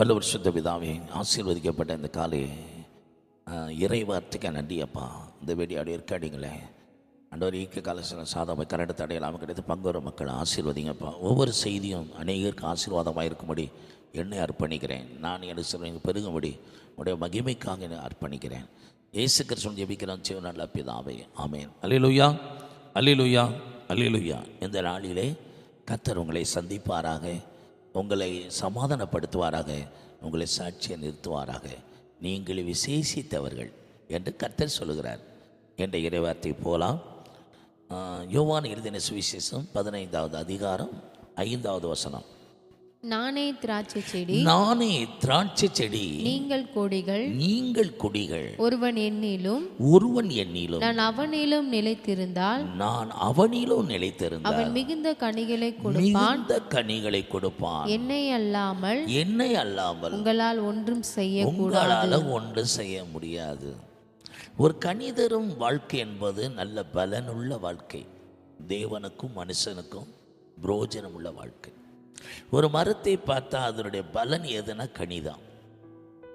வல்லவர் சுத்த பிதாவே ஆசீர்வதிக்கப்பட்ட இந்த காலை ஆஹ், இறை வார்த்தைக்கு வேடி அப்பா. இந்த வெடி இருக்காடிங்களே அண்டவர் ஈக்க காலத்தில் சாதமை கரடு தடையெல்லாம் கிடைத்து பங்குற மக்களை ஆசீர்வதிங்கப்பா ஒவ்வொரு செய்தியும் அநேகருக்கு ஆசீர்வாதமாக இருக்கும்படி என்னை அர்ப்பணிக்கிறேன். நான் என் சிறுவங்க பெருகும்படி உடைய மகிமைக்காக என்னை அர்ப்பணிக்கிறேன். இயேசு கிருஷ்ணன் ஜெபிக்கிறான் சிவ நல்ல பிதாவே. ஆமேன். அலிலுயா அலிலுயா அலிலுயா இந்த நாளிலே கத்தர் உங்களை சந்திப்பாராக. உங்களை சமாதானப்படுத்துவாராக உங்களை சாட்சியை நிறுத்துவாராக. நீங்கள் விசேஷித்தவர்கள் என்று கர்த்தர் சொல்லுகிறார். என்ற இறைவார்த்தை போலாம். யோவான் எழுதின சுவிசேஷம் பதினைந்தாவது அதிகாரம் ஐந்தாவது வசனம். நானே திராட்சை செடி. நானே திராட்சை செடி. நீங்கள் கொடிகள். நீங்கள் குடிகள். ஒருவன் என்னிலும். ஒருவன் என்னிலும். நான் அவனிலும் நிலைத்திருந்தால். நான் அவனிலும் நிலைத்திருந்தால். அவன் மிகுந்த கனிகளை கொடுப்பான். மிகுந்த கனிகளை கொடுப்பான். என்னை அல்லாமல். என்னை அல்லாமல். உங்களால் ஒன்றும் செய்ய உங்களால ஒன்று செய்ய முடியாது. ஒரு கணிதரும் வாழ்க்கை என்பது நல்ல பலனுள்ள வாழ்க்கை. தேவனுக்கும் மனுஷனுக்கும் புரோஜனம் உள்ள வாழ்க்கை. ஒரு மரத்தை பார்த்தா அதனுடைய பலன் எதுனா கனிதான்.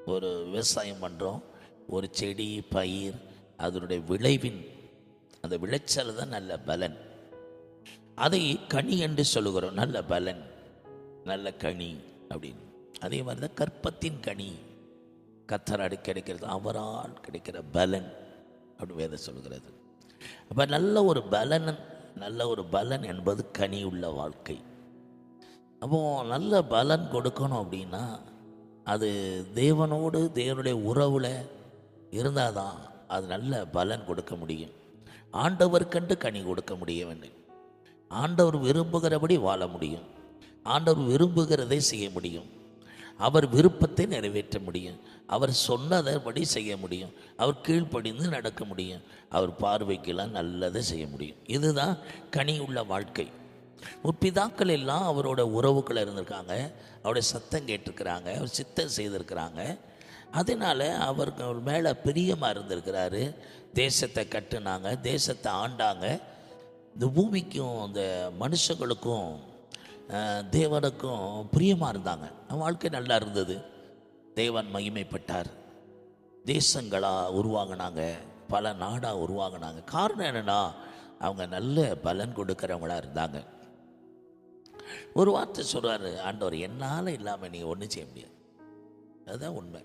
ஒரு விவசாயம் பண்ணுறோம் ஒரு செடி பயிர் அதனுடைய விளைவின் அந்த விளைச்சல் தான் நல்ல பலன். அதை கனி என்று சொல்லுகிறோம் நல்ல பலன் நல்ல கனி அப்படின்னு. அதே மாதிரி தான் கற்பத்தின் கனி. கத்தராடு கிடைக்கிறது அவரால் கிடைக்கிற பலன் அப்படின்னு வேதம் சொல்கிறது அப்போ நல்ல ஒரு பலன் நல்ல ஒரு பலன் என்பது கனி உள்ள வாழ்க்கை. அப்போ நல்ல பலன் கொடுக்கணும் அப்படின்னா அது தேவனோடு தேவனுடைய உறவில் இருந்தால் தான் அது நல்ல பலன் கொடுக்க முடியும். ஆண்டவருக்கென்று கனி கொடுக்க முடிய வேண்டும் ஆண்டவர் விரும்புகிறபடி வாழ முடியும். ஆண்டவர் விரும்புகிறதை செய்ய முடியும். அவர் விருப்பத்தை நிறைவேற்ற முடியும். அவர் சொன்னதபடி செய்ய முடியும். அவர் கீழ்ப்படிந்து நடக்க முடியும். அவர் பார்வைக்கெல்லாம் நல்லதை செய்ய முடியும். இதுதான் கனி உள்ள வாழ்க்கை. முற்பிதாக்கள் எல்லாம் அவரோட உறவுக்குள்ள இருந்திருக்காங்க. அவருடைய சத்தம் கேட்டிருக்கிறாங்க. அவர் சித்தம் செய்திருக்கிறாங்க. அதனால் அவர்கள் மேலே பிரியமாக இருந்திருக்கிறாரு. தேசத்தை கட்டுனாங்க. தேசத்தை ஆண்டாங்க. இந்த பூமிக்கும் இந்த மனுஷங்களுக்கும் தேவனுக்கும் பிரியமாக இருந்தாங்க. வாழ்க்கை நல்லா இருந்தது. தேவன் மகிமைப்பட்டார். தேசங்களாக உருவாகினாங்க. பல நாடாக உருவாகினாங்க. காரணம் என்னென்னா அவங்க நல்ல பலன் கொடுக்குறவங்களாக இருந்தாங்க. ஒரு வார்த்தை சொல்கிறாரு ஆண்டவர் என்னால் இல்லாமல் நீங்கள் ஒன்றும் செய்ய முடியாது. அதுதான் உண்மை.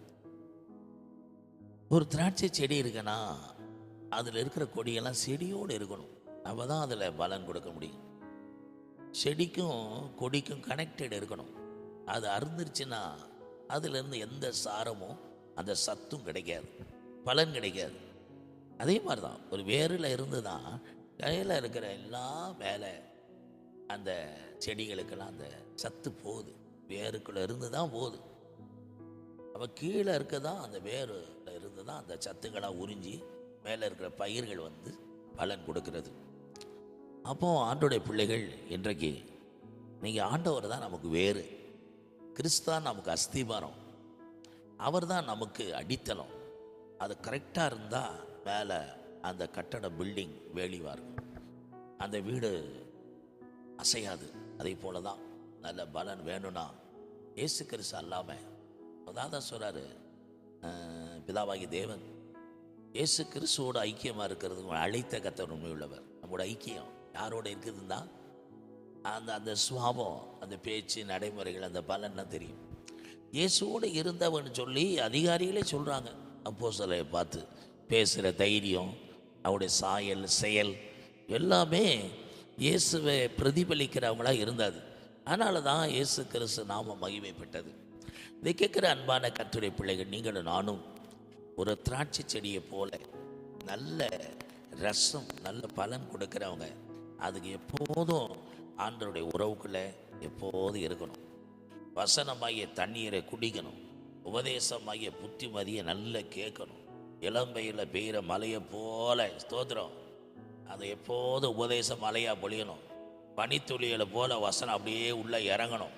ஒரு திராட்சை செடி இருக்குன்னா அதில் இருக்கிற கொடியெல்லாம் செடியோடு இருக்கணும். நம்ம தான் அதில் பலன் கொடுக்க முடியும். செடிக்கும் கொடிக்கும் கனெக்டட் இருக்கணும். அது அருந்துருச்சுன்னா அதுலேருந்து எந்த சாரமும் அந்த சத்தும் கிடைக்காது. பலன் கிடைக்காது. அதே மாதிரி தான் ஒரு வேரில் இருந்து தான் கையில் இருக்கிற எல்லா வேலை அந்த செடிகளுக்கெல்லாம் அந்த சத்து போகுது. வேருக்குள்ளே இருந்து தான் போகுது. அப்போ கீழே இருக்க தான் அந்த வேரில் இருந்து தான் அந்த சத்துக்களாக உறிஞ்சி மேலே இருக்கிற பயிர்கள் வந்து பலன் கொடுக்கிறது. அப்போ ஆண்டோடைய பிள்ளைகள் இன்றைக்கு நீங்கள் ஆண்டவர் தான் நமக்கு வேறு. கிறிஸ்தான் நமக்கு அஸ்திபாரம். அவர் தான் நமக்கு அடித்தளம். அது கரெக்டாக இருந்தால் மேலே அந்த கட்டட பில்டிங் வேலிவாக இருக்கும் அந்த வீடு அசையாது. அதே போல தான் நல்ல பலன் வேணும்னா இயேசு கிறிஸ்து அல்லாமல் அதான் தான் சொல்கிறாரு பிதாவாகி தேவன் இயேசு கிறிஸ்துவோட ஐக்கியமாக இருக்கிறது அழைத்த கத்தர் உண்மை உள்ளவர். நம்மளோட ஐக்கியம் யாரோட இருக்குதுன்னா அந்த அந்த சுவாபம் அந்த பேச்சு நடைமுறைகள் அந்த பலன்லாம் தெரியும். இயேசுவோடு இருந்தவன் சொல்லி அதிகாரிகளே சொல்கிறாங்க அப்போ பார்த்து பேசுகிற தைரியம் அவருடைய சாயல் செயல் எல்லாமே இயேசுவை பிரதிபலிக்கிறவங்களா இருந்தது அதனால தான் இயேசு கிறிஸ்து நாம மகிமைப்பட்டது. இதை கேட்குற அன்பான கத்துடைய பிள்ளைகள் நீங்களும் நானும் ஒரு திராட்சை செடியை போல நல்ல ரசம் நல்ல பலன் கொடுக்குறவங்க. அதுக்கு எப்போதும் ஆண்டருடைய உறவுக்குள்ளே எப்போதும் இருக்கணும். வசனமாகிய தண்ணீரை குடிக்கணும். உபதேசமாகிய புத்திமதியை நல்லா கேட்கணும். இளம்பையில் பெய்கிற மலையை போல ஸ்தோத்திரம். அதை எப்போதும் உபதேச மலையாக பொழியணும். பனித்துளிகளை போல வசனம் அப்படியே உள்ளே இறங்கணும்.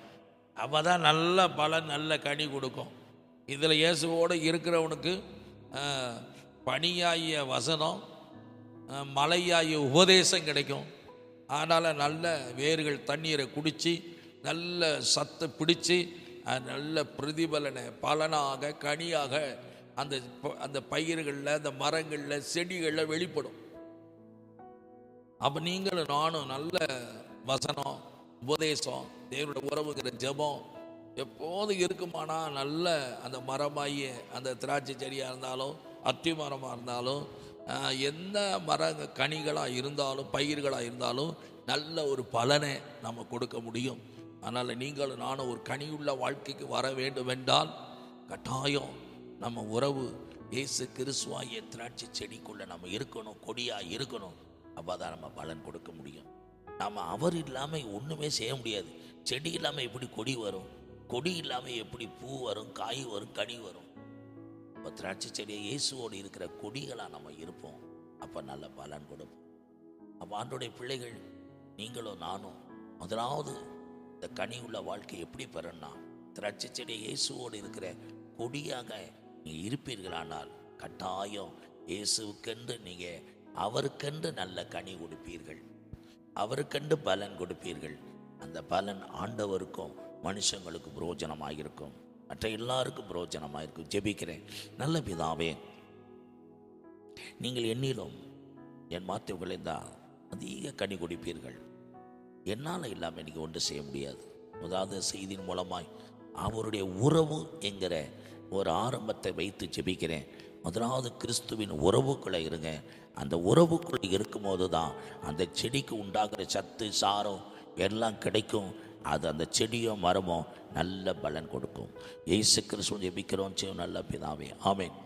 அப்போ தான் நல்ல பலன் நல்ல கனி கொடுக்கும். இதில் இயேசுவோடு இருக்கிறவனுக்கு பனியாகிய வசனம் மலையாகிய உபதேசம் கிடைக்கும். அதனால் நல்ல வேர்கள் தண்ணீரை குடித்து நல்ல சத்தை பிடிச்சி நல்ல பிரதிபலனை பலனாக கனியாக அந்த ப- அந்த பயிர்களில் அந்த மரங்களில் செடிகளில் வெளிப்படும். அப்போ நீங்களும் நானும் நல்ல வசனம் உபதேசம் தேவனுடைய உறவுங்கிற ஜெபம் எப்போதும் இருக்குமானா நல்ல அந்த மரமாகிய அந்த திராட்சை செடியாக இருந்தாலும் அத்தி மரமாக இருந்தாலும் எந்த மர கனிகளாக இருந்தாலும் பயிர்களாக இருந்தாலும் நல்ல ஒரு பலனை நம்ம கொடுக்க முடியும். அதனால் நீங்களும் நானும் ஒரு கனியுள்ள வாழ்க்கைக்கு வர வேண்டும் என்றால் கட்டாயம் நம்ம உறவு இயேசு கிறிஸ்துவாகிய திராட்சை செடிக்குள்ளே நம்ம இருக்கணும் கொடியாக இருக்கணும். அப்போ தான் நம்ம பலன் கொடுக்க முடியும். நம்ம அவர் இல்லாமல் ஒன்றுமே செய்ய முடியாது. செடி இல்லாமல் எப்படி கொடி வரும்? கொடி இல்லாமல் எப்படி பூ வரும்? காய் வரும்? கனி வரும்? இப்போ திராட்சை செடியை இயேசுவோடு இருக்கிற கொடிகளாக நம்ம இருப்போம். அப்போ நல்ல பலன் கொடுப்போம். அப்போ ஆண்டோடைய பிள்ளைகள் நீங்களும் நானும் முதலாவது இந்த கனி உள்ள வாழ்க்கை எப்படி பெறணும்னா திராட்சை செடி இயேசுவோடு இருக்கிற கொடியாக நீங்கள் இருப்பீர்களானால் கட்டாயம் இயேசுக்கென்று நீங்கள் அவருக்கென்று நல்ல கனி கொடுப்பீர்கள் அவருக்கென்று பலன் கொடுப்பீர்கள். அந்த பலன் ஆண்டவருக்கும் மனுஷங்களுக்கு புரோஜனமாக இருக்கும் மற்ற எல்லாருக்கும் புரோஜனமாக இருக்கும் ஜெபிக்கிறேன். நல்ல பிதாவே நீங்கள் என்னிலும் என் மாற்றி விளைந்தால் அதிக கனி கொடுப்பீர்கள். என்னால் இல்லாமல் இன்னைக்கு ஒன்று செய்ய முடியாது. முதலாவது செய்தியின் மூலமாய் அவருடைய உறவு என்கிற ஒரு ஆரம்பத்தை வைத்து ஜெபிக்கிறேன். முதலாவது கிறிஸ்துவின் உறவுக்குள்ளே இருங்க. அந்த உறவுக்குள்ளே இருக்கும்போது தான் அந்த செடிக்கு உண்டாகிற சத்து சாரம் எல்லாம் கிடைக்கும். அது அந்த செடியோ மரமும் நல்ல பலன் கொடுக்கும். இயேசு கிறிஸ்துவன் ஜெபிக்கிறோம். செய்யும் நல்ல பிதாவே. ஆமேன்.